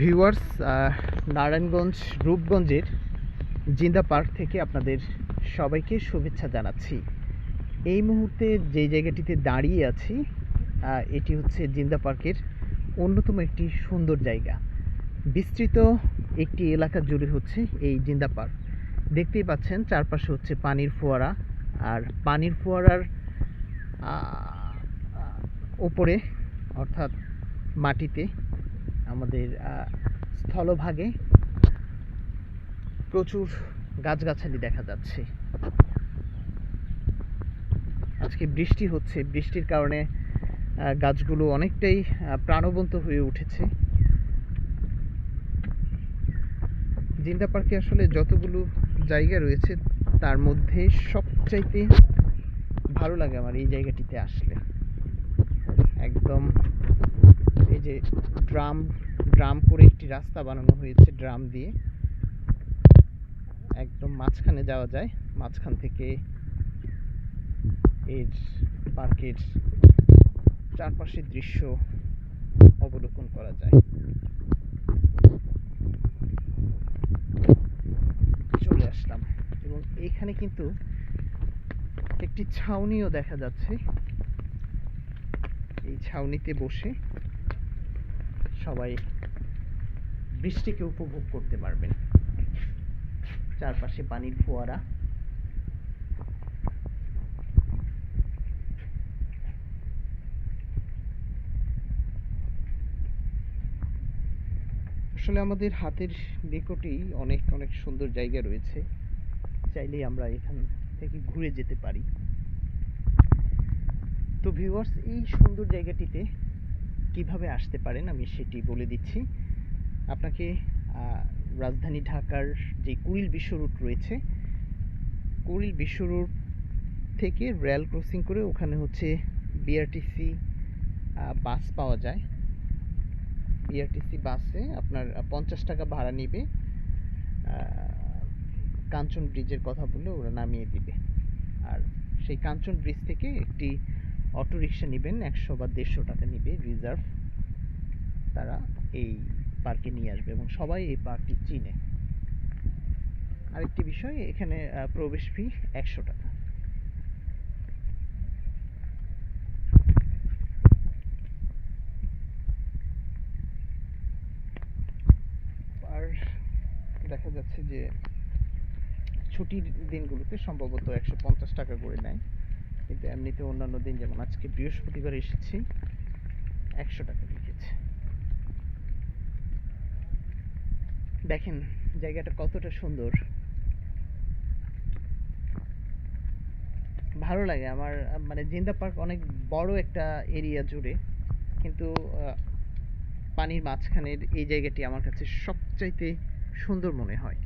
Viewers Narayanganj, রূপগঞ্জের জিন্দা park থেকে আপনাদের সবাইকে শুভেচ্ছা জানাচ্ছি। এই মুহূর্তে যে জায়গাটিতে দাঁড়িয়ে আছি এটি হচ্ছে জিন্দা পার্কের অন্যতম একটি সুন্দর জায়গা। বিস্তৃত একটি এলাকা জুড়ে হচ্ছে এই জিন্দা পার্ক। দেখতেই পাচ্ছেন, চারপাশে হচ্ছে পানির ফোয়ারা আর পানির ফোয়ারার ওপরে অর্থাৎ মাটিতে আমাদের স্থলভাগে প্রচুর গাছগাছালি দেখা যাচ্ছে। আজকে বৃষ্টি হচ্ছে। বৃষ্টির কারণে গাছগুলো অনেকটাই প্রাণবন্ত হয়ে উঠেছে। জিন্দা পার্কে আসলে যতগুলো জায়গা রয়েছে, তার মধ্যে সবচাইতে ভালো লাগে আমার এই জায়গাটিতে আসলে। একদম এই যে ড্রাম ড্রাম করে একটি রাস্তা বানানো হয়েছে, ড্রাম দিয়ে। একদম মাঝখানে যাওয়া যায়, মাঝখান থেকে এর পার্কের চারপাশের দৃশ্য অবলোকন করা যায়। চলে আসলাম। এবং এখানে কিন্তু একটি ছাউনিও দেখা যাচ্ছে। এই ছাউনিতে বসে সবাই বৃষ্টিকে উপভোগ করতে পারবেন। চারপাশে পানির ফোয়ারা। আসলে আমাদের হাতের নিকটেই অনেক অনেক সুন্দর জায়গা রয়েছে। চাইলেই আমরা এখান থেকে ঘুরে যেতে পারি। তো ভিউয়ার্স এই সুন্দর জায়গাটিতে কীভাবে আসতে পারেন আমি সেটি বলে দিচ্ছি। আপনাকে রাজধানী ঢাকার যে কুড়িল বিশ্ব রুট রয়েছে, কুড়িল বিশ্ব রুট থেকে রেল ক্রসিং করে ওখানে হচ্ছে বিআরটিসি বাস পাওয়া যায়। বিআরটিসি বাসে আপনার পঞ্চাশ টাকা ভাড়া নেবে। কাঞ্চন ব্রিজের কথা বললে ওরা নামিয়ে দিবে। আর সেই কাঞ্চন ব্রিজ থেকে একটি অটো রিক্সা নেবেন, একশো বা দেড়শো টাকা নিবে রিজার্ভ তারা এই পার্কে নিয়ে আসবে এবং সবাই এই পার্কটি চিনে। আরেকটি বিষয়, এখানে প্রবেশ ফি একশো টাকা। আর দেখা যাচ্ছে যে ছুটির দিনগুলোতে সম্ভবত একশো পঞ্চাশ টাকা করে নেয়। কিন্তু এমনিতে অন্যান্য দিন, যেমন আজকে বৃহস্পতিবার এসেছি, একশো টাকা লিখেছে। দেখেন, জায়গাটা কতটা সুন্দর। ভালো লাগে আমার মানে জিন্দা পার্ক অনেক বড় একটা এরিয়া জুড়ে, কিন্তু পানির মাঝখানের এই জায়গাটি আমার কাছে সবচাইতে সুন্দর মনে হয়।